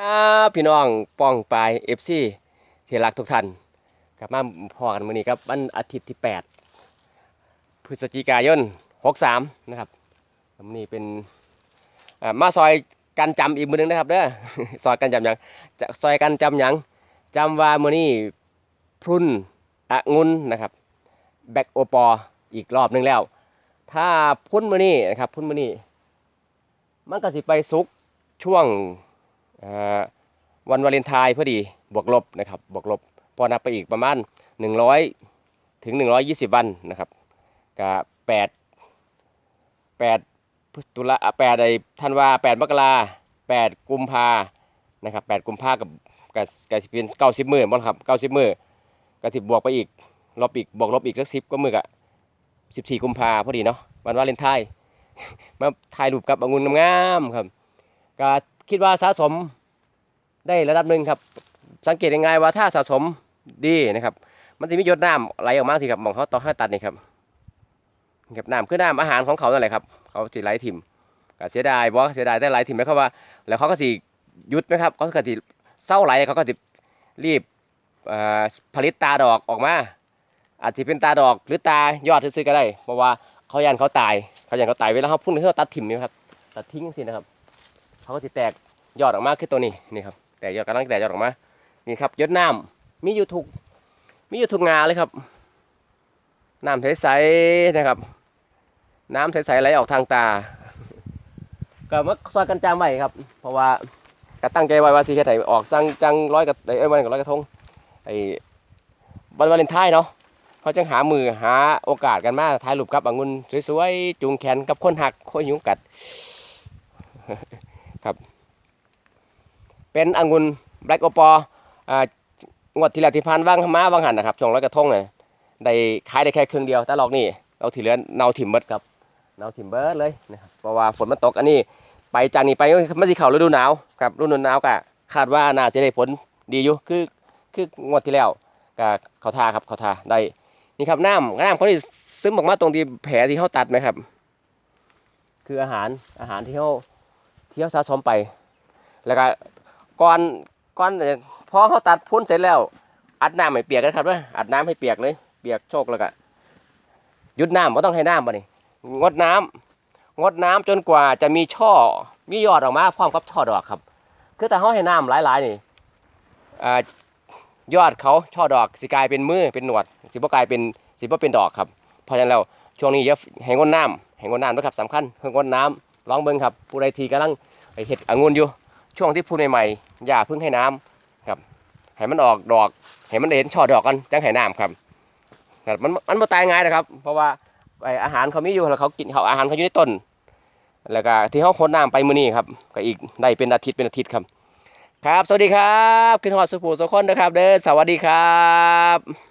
ครับพี่น้องป้องปลายเอฟซีที่รักทุกท่านกลับมาพอกันมื้อนี้ครับวันอาทิตย์ที่ 8 พฤศจิกายน 63 นะครับมื้อนี้เป็นอ่ามาซอยกันจำอีกมื้อนึงนะครับเด้อซอยกันจำหยังจะซอยกันจำหยังจำว่ามื้อนี้พรุ่นองุ่นนะครับแบกโอปออีกรอบหนึงแล้ว ถ้าพุ่นมื้อนี้นะครับพุ่นมื้อนี้มันก็สิไปสุกช่วง วันวาเลนไทน์พอดีบวกลบนะครับบวกลบพอนับไปอีกประมาณ 100 ถึง 120 วันนะครับก็แปดแปดตุลาแปดไอ้ธันวาแปดมกราแปดกุมภานะครับแปดกุมภากับกับกับสิเป็นเก้าสิบมือบ่ครับเก้าสิบมือก็สิบวกไปอีกลบอีกบวกลบอีกสักสิบก็มือกะสิบสี่กุมภาพอดีเนาะวันวาเลนไทน์มาถ่ายรูปกับองุ่นงามๆครับก็ คิดว่าสะสมได้ระดับหนึ่งครับ สังเกตยังไงว่าถ้าสะสมดีนะครับ มันจะมีหยดน้ำไหลออกมาสิครับมองเขาต่อให้ตัดนี่ครับนี่ครับน้ำคือน้ำอาหารของเขานั่นแหละครับ เขาสิไหลถิ่มก็เสียดายบ่เสียดายแต่ไหลถิ่มไหมครับว่า แล้วเขาก็สิหยุดไหมครับเขาก็สิเศร้าไหลเขาก็สิรีบผลิตตาดอกออกมา อาจจะเป็นตาดอกหรือตายอดซื้อๆก็ได้ เพราะว่าเขายันเขาตายเขายันเขาตายเวลาเขาพุ่งเขาตัดถิ่มนี่ครับตัดทิ้งสินะครับ เขาก็สิแตกยอดออกมาคือตัวนี้นี่ครับแต่ยอดกำลังแต่ยอดออกมานี่ครับยดน้ำมีอยู่ทุกมีอยู่ทุกงาเลยครับน้ำใสๆนะครับ น้ำใสๆไหลออกทางตา ก็มาซอยกันจามไว้ครับ เพราะว่าก็ตั้งใจไว้ว่าสิเฮ็ดให้ออกสั่งจังร้อยกับเอ้วันกับร้อยกระทงไอ้วันวาเลนไทน์เนาะเขาจังหามือหาโอกาสกันมาถ่ายรูปกับองุ่นสวยๆจูงแขนกับคนหักคนยุงกัด ครับ เป็นองุ่นแบล็กโอปออ่างวดที่แล้วที่ผ่านว่างมาว่างหันนะครับช่วงร้อยกระทงเนี่ยได้ขายได้แค่ครึ่งเดียวแต่รอบนี้เราที่เหลือเนาถิ่มเบิร์ดครับเนาถิ่มเบิร์ดเลยนะครับเพราะว่าฝนมันตกอันนี้ไปจากนี้ไปไม่สิเข้าฤดูหนาวครับฤดูหนาวก็คาดว่าน่าจะได้ผลดีอยู่คือคืองวดที่แล้วก็เขาทาครับเขาทาได้นี่ครับน้ำน้ำเขาที่ซึมออกมาตรงที่แผลที่เขาตัดไหมครับ คืออาหารอาหารที่เขา ที่เขาสะสมไป แล้วก็ก่อนก่อนเอ่อพอเขาตัดพุ่นเสร็จแล้ว อัดน้ำให้เปียกนะครับว่าอัดน้ำให้เปียกเลย เปียกโชกแล้วก็หยุดน้ำไม่ต้องให้น้ำบ่นี่งดน้ำงดน้ำจนกว่าจะมีช่อมียอดออกมาพร้อมกับช่อดอกครับ คือแต่เขาให้น้ำหลายๆนี่อ่ายอดเขาช่อดอกสิกลายเป็นมือเป็นหนวดสิบกลายเป็นสิบเป็นดอกครับเพราะฉะนั้นแล้วช่วงนี้อย่าให้งดน้ำให้งดน้ำนะครับสำคัญคืองดน้ำ ลองเบิ่งครับผู้ใดทีกำลังเห็ดองุ่นอยู่ ช่วงที่พูนใหม่ๆอย่าเพิ่งให้น้ำครับให้มันออกดอกให้มันเห็นช่อดอกกันจังให้น้ำครับครับมันมันบ่ตายง่ายนะครับ เพราะว่าไออาหารเขามีอยู่แล้วเขากินเขาอาหารเขาอยู่ในต้นแล้วก็ที่เขาคนน้ำไปมื้อนี้ครับก็อีกได้เป็นอาทิตย์เป็นอาทิตย์ครับ ครับ สวัสดีครับขึ้นฮอดสุภูสุคนนะครับ เด้อสวัสดีครับ